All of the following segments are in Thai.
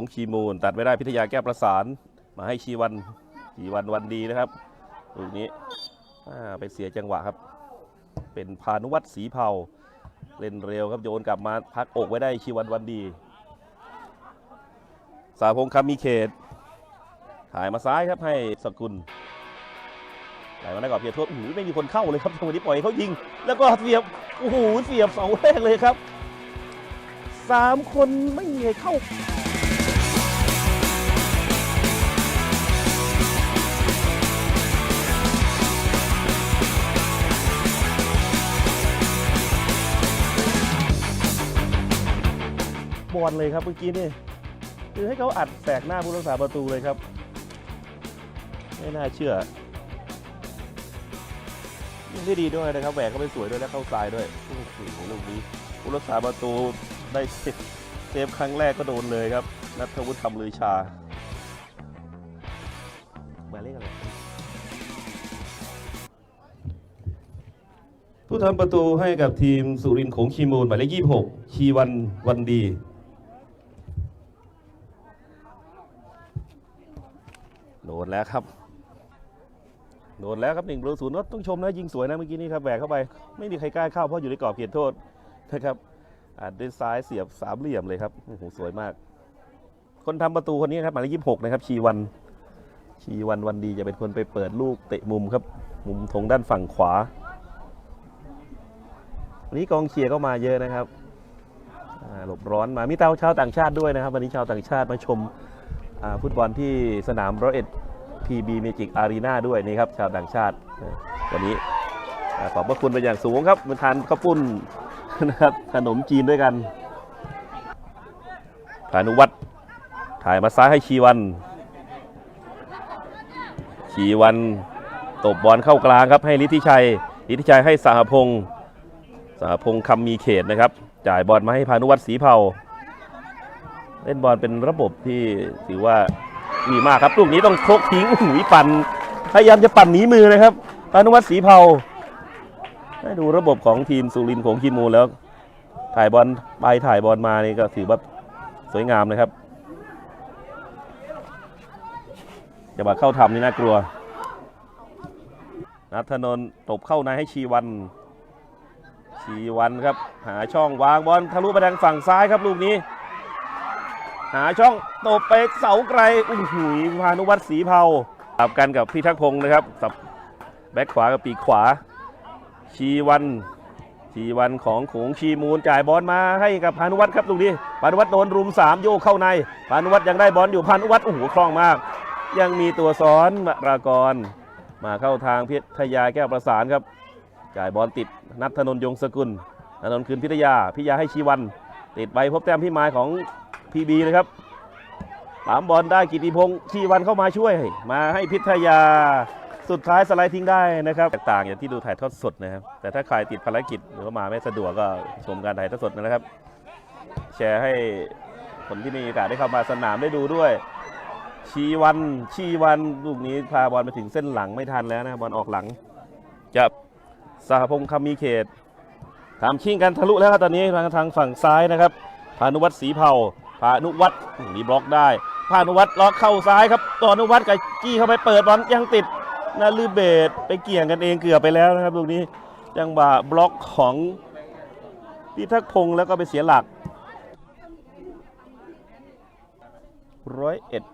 งชีมูลตัดไม่ได้พิทยาแก้ประสาน มาให้ชีวันชีวันวันดีนะครับลูกนี้ไปเสียจังหวะครับ เป็นพานุวัตรศรีเผาเล่นเร็วครับโยนกลับมาพักอกไว้ได้ชีวันวันดี สาพงคำมีเขตถ่ายมาซ้ายครับให้สกุลถ่ายมาได้ก่อนเพียรทษโอ้โหไม่มีคนเข้าเลยครับจังหวะนี้ปล่อยเขายิง แล้วก็เสียบโอ้โหเสียบเสาแรกเลยครับสามคนไม่มีใครเข้า บอลเลยครับเมื่อกี้นี่คือให้เขาอัดแสกหน้าผู้รักษาประตูเลยครับ ไม่น่าเชื่อยิงได้ดีด้วยนะครับแหวกก็ไปสวยด้วยและเข้าซ้ายด้วยโอ้โหลูกนี้ผู้รักษาประตูได้เซฟเซฟครั้งแรกก็โดนเลยครับนัทวุฒิทำลือชาหมายเลขอะไรผู้ทำประตูให้กับทีมสุรินทร์โขงชีมูลหมายเลข26 ชีวันวันดี ดแล้วครับ โดนแล้วครับหนึ่งประตูศูนย์ต้องชมนะยิงสวยนะเมื่อกี้นี้ครับแหวกเข้าไป ไม่มีใครกล้าเข้าเพราะอยู่ในกรอบเขตโทษนะครับอาจด้วยซ้ายเสียบสามเหลี่ยมเลยครับโอ้โหสวยมาก คนทำประตูคนนี้ครับหมายเลขยี่สิบหกนะครับชีวันชีวันวันดีจะเป็นคนไปเปิดลูกเตะมุมครับ มุมธงด้านฝั่งขวาวันนี้กองเชียร์ก็มาเยอะนะครับหลบร้อนมามีเตาชาวต่างชาติด้วยนะครับ วันนี้ชาวต่างชาติมาชมฟุตบอลที่สนามร้อยเอ็ด PB Magic Arena ด้วยนี่ครับชาวต่างชาติวันนี้อ่าขอบพระคุณเป็นอย่างสูงครับมาทานข้าวปุ้นนะครับขนมจีนด้วยกันพานุวัตรถ่ายมาซ้ายให้ชีวัน ชีวันตบบอลเข้ากลางครับให้ลิทธิชัยลิทธิชัยให้สหพงศ์สหพงศ์คำมีเขตนะครับ จ่ายบอลมาให้พานุวัตรศรีเผา เล่นบอลเป็นระบบที่ถือว่า ดีมากครับลูกนี้ต้องโคกทิ้งหุยปั่นพยายามจะปั่นหนีมือนะครับพานุวัฒน์ศรีเผาให้ดูระบบของทีมสุรินทร์ของคีมูลแล้ว ถ่ายบอลไปถ่ายบอลมานี่ก็ถือว่าสวยงามนะครับจะมาเข้าทำนี่น่ากลัวนัทนนท์ตบเข้าในให้ชีวัน ชีวันครับ หาช่องวางบอลทะลุไปทางฝั่งซ้ายครับลูกนี้ หาช่องตบไปเสาไกลอุ้ยหุยพานุวัฒน์ศรีเผาตับกันกับพี่ทักษพงศ์นะครับสับแบ็คขวากับปีกขวา ชีวัน ชีวันของขงชีมูลจ่ายบอลมาให้กับพานุวัฒน์ครับลูกนี้พานุวัฒน์โดนรุมสามโยกเข้าในพานุวัฒน์ยังได้บอลอยู่พานุวัฒน์โอ้โหคล่องมาก ยังมีตัวซ้อนมรากร มาเข้าทางพิทยาแก้วประสานครับ จ่ายบอลติดนัทธนนยงสกุลนัทธนนท์คืนพิทยาพิทยาให้ชีวัน ติดไปพบแต้มพี่ไม้ของ พีบีนะครับปามบอลได้กิติพงศ์ชีวันเข้ามาช่วย มาให้พิทยาสุดท้ายสไลด์ทิ้งได้นะครับแตกต่างอย่างที่ดูถ่ายทอดสดนะครับ แต่ถ้าใครติดภารกิจหรือว่ามาไม่สะดวกก็ชมการถ่ายทอดสดนะครับ แชร์ให้คนที่มีโอกาสได้เข้ามาสนามได้ดูด้วย ชีวันชีวันลูกนี้พาบอลไปถึงเส้นหลังไม่ทันแล้วนะบอลออกหลังจะสหพงษ์คำมีเขตตามชิงกันทะลุแล้วครับตอนนี้ทางทางฝั่งซ้ายนะครับพานุวัฒน์ศรีเผา พานุวัฒน์มีบล็อกได้พานุวัฒน์ล็อกเข้าซ้ายครับต่อนุวัฒน์กับจี้เข้าไปเปิดบอลยังติดนาลือเบดไปเกี่ยงกันเองเกือบไปแล้วนะครับลูกนี้จังหวะบล็อกของพิทักษ์พงศ์แล้วก็ไปเสียหลักร้อยเอ็ด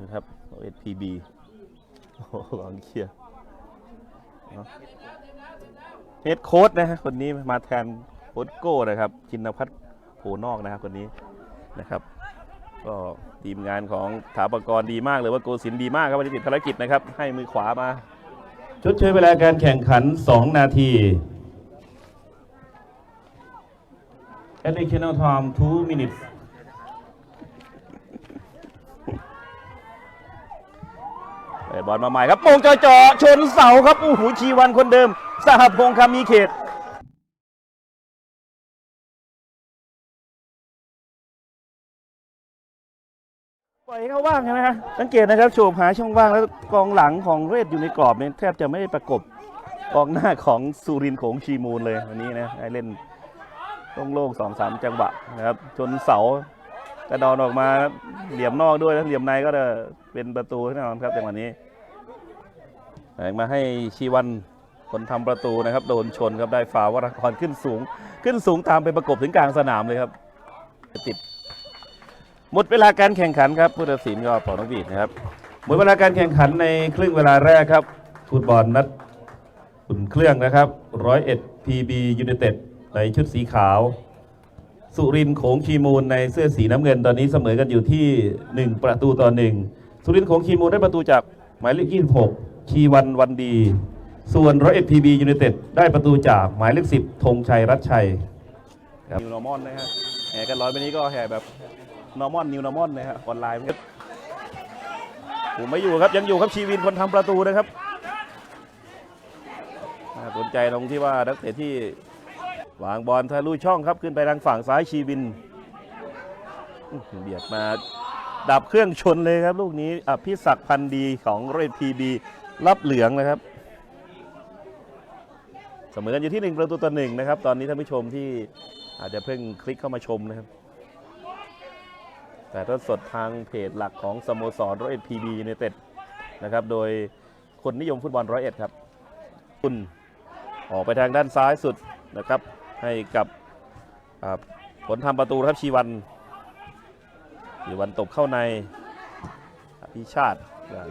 นะครับร้อยเอ็ดพีบีโอ้โหกองเชียร์เนาะเฮดโค้ดนะฮะคนนี้มาแทนโค้ดโก้นะครับชินพัฒน์โผนอกนะครับคนนี้ นะครับ ก็ทีมงานของถาปกรณ์ดีมากเลยว่าโกศินทร์ดีมากครับวันนี้ติดภารกิจนะครับ ให้มือขวามาชดเชยเวลาการแข่งขัน 2 นาที additional time 2 minutes เปิดบอลมาใหม่ครับโมงจ่อๆชนเสาครับโอ้โหชีวันคนเดิม สหพงษ์คำมีเขต ล่อยให้เขาว่างใช่ไหมฮะสังเกตนะครับโฉบหาช่องว่างแล้วกองหลังของเรศอยู่ในกรอบเนี่ยแทบจะไม่ได้ประกบกองหน้าของสุรินโขงชีมูลเลยวันนี้นะให้เล่นโล่งๆสองสามจังหวะนะครับชนเสากระดอนออกมาเหลี่ยมนอกด้วยแล้วเหลี่ยมในก็จะเป็นประตูแน่นอนครับจังหวะนี้แบ่งมาให้ชีวันคนทำประตูนะครับ โดนชนครับได้ฟาวล์วรากรขึ้นสูง ขึ้นสูงตามไปประกบถึงกลางสนามเลยครับติด หมดเวลาการแข่งขันครับผู้ตัดสินก็เป่านกหวีดนะครับหมดเวลาการแข่งขันในครึ่งเวลาแรกครับฟุตบอลนัดอุ่นเครื่องนะครับร้อยเอ็ดพีบียูเนเต็ดในชุดสีขาว สุรินโขงคีมูลในเสื้อสีน้ำเงินตอนนี้เสมอกันอยู่ที่ 1 ประตูต่อหนึ่งสุรินโขงคีมูลได้ประตูจากหมายเลข26ชีวันวันดี ส่วนร้อยเอ็ดพีบียูเนเต็ดได้ประตูจากหมายเลข10ธงชัยรัตชัยครับนิวนอร์มอนนะฮะแห่กันร้อยไปนี้ก็แห่แบบ นอร์มอนนิวนอร์มอนนะฮะออนไลน์ครับผมไม่อยู่ครับยังอยู่ครับชีวินคนทำประตูนะครับสนใจตรงที่ว่านักเตะที่วางบอลทะลุช่องครับขึ้นไปทางฝั่งซ้ายชีวินเบียดมาดับเครื่องชนเลยครับ ลูกนี้อภิศักดิ์พันธ์ดีของเรดพีบีรับเหลืองนะครับ เสมอกันอยู่ที่หนึ่งประตูต่อหนึ่งนะครับ ตอนนี้ท่านผู้ชมที่อาจจะเพิ่งคลิกเข้ามาชมนะครับ แต่ถ้าสดทางเพจหลักของสโมสรร้อยเอ็ดพีบีในเต็ดนะครับ โดยคนนิยมฟุตบอลร้อยเอ็ดครับคุณออกไปทางด้านซ้ายสุดนะครับ ให้กับผลทำประตูครับชีวันชีวันตบเข้าในอภิชาติ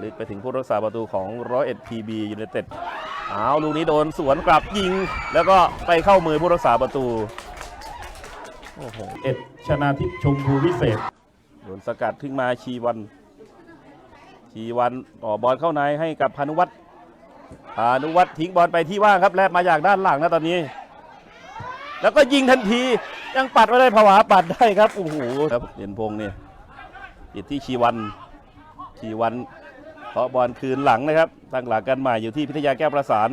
ลึกไปถึงผู้รักษาประตูของร้อยเอ็ดพีบียูไนเต็ดเอาลูกนี้โดนสวนกลับยิง แล้วก็ไปเข้ามือผู้รักษาประตูโอ้โหเอ็ดชนาทิพย์ชมพูวิเศษ โดนสกัดขึ้นมาชีวัน ชีวันต่อบอลเข้าในให้กับพานุวัตรพานุวัตรทิ้งบอลไปที่ว่างครับแลบมาจากด้านหลังนะตอนนี้ แล้วก็ยิงทันทียังปัดไม่ได้ผวาปัดได้ครับโอ้โหครับเหรียญพงษ์เนี่ยติดที่ชีวันชีวันเพาะบอลคืนหลังนะครับ ตั้งหลักกันใหม่อยู่ที่พิทยาแก้วประสาน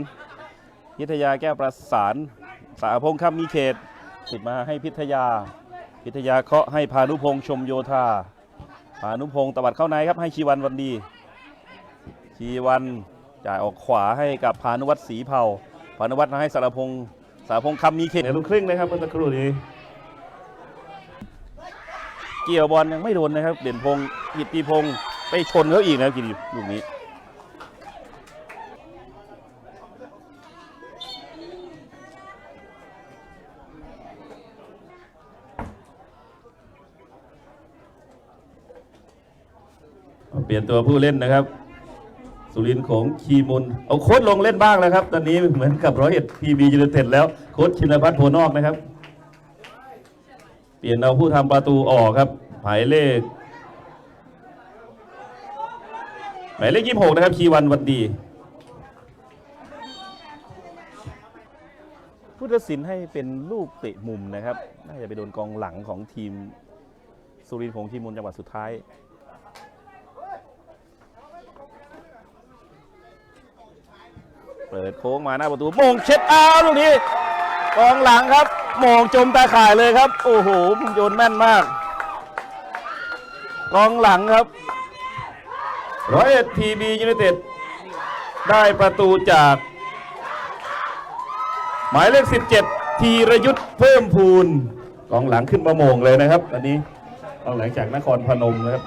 พิทยาแก้วประสานสาพงษ์คำมีเขตติดมาให้พิทยา พิทยาเคาะให้พานุพงษ์ชมโยธาพานุพงศ์ตวัดเข้าในครับให้ชีวันวันดี ชีวันจ่ายออกขวาให้กับพานุวัตรศรีเผาพานุวัตรให้สารพงศ์สารพงศ์คำมีเขตในลูกครึ่งนะครับเมื่อสักครู่นี้เกี่ยวบอลยังไม่โดนนะครับ เด่นพงศ์กิตติพงศ์ไปชนเขาอีกนะครับกิตติลูกนี้ ปลี่ยนตัวผู้เล่นนะครับ สุรินทร์ของคีมุลเอาโค้ชลงเล่นบ้างแล้วครับ ตอนนี้เหมือนกับร้อยเอ็ดพีบียูไนเต็ดแล้วโค้ชชินพัฒน์โพนอกนะครับ เปลี่ยนเอาผู้ทำประตูออกครับหมายเลขหมายเลขยี่หกนะครับชีวันวันดีผู้ตัดสินให้เป็นลูกเตะมุมนะครับ น่าจะไปโดนกองหลังของทีมสุรินทร์ของทีมมูลจังหวัดสุดท้าย เปิดโค้งมาหน้าประตูมงเช็ดเอาท์ลูกนี้กองหลังครับโมงจมตาข่ายเลยครับ โอ้โหโยนแม่นมากกองหลังครับร้อยเอ็ดพีบียูไนเต็ดได้ประตูจาก หมายเลข 17ธีรยุทธ์เพิ่มพูนกองหลังขึ้นมาโมงเลยนะครับอันนี้กองหลังจากนครพนมนะครับ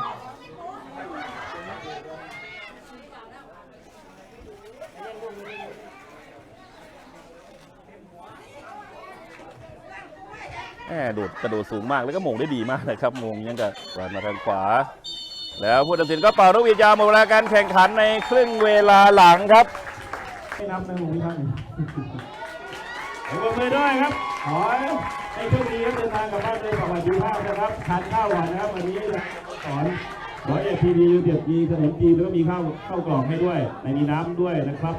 โดดกระโดดสูงมากแล้วก็มงได้ดีมากเลยครับมงยังกับบอลมาทางขวา แล้วผู้ตัดสินก็เป่านกหวีดยาวหมดเวลาการแข่งขันในครึ่งเวลาหลังครับไม่นับนะผมท่านขอบคุณด้วยครับขอให้โชคดีครับเดินทางกลับบ้านด้วยสวัสดิภาพนะครับทานข้าวหวานนะครับวันนี้สอนร้อยเอ็ดพีดีเดียดมีขนมจีนแล้วก็มีข้าวข้าวกล่องให้ด้วยในมีน้ำด้วยนะครับ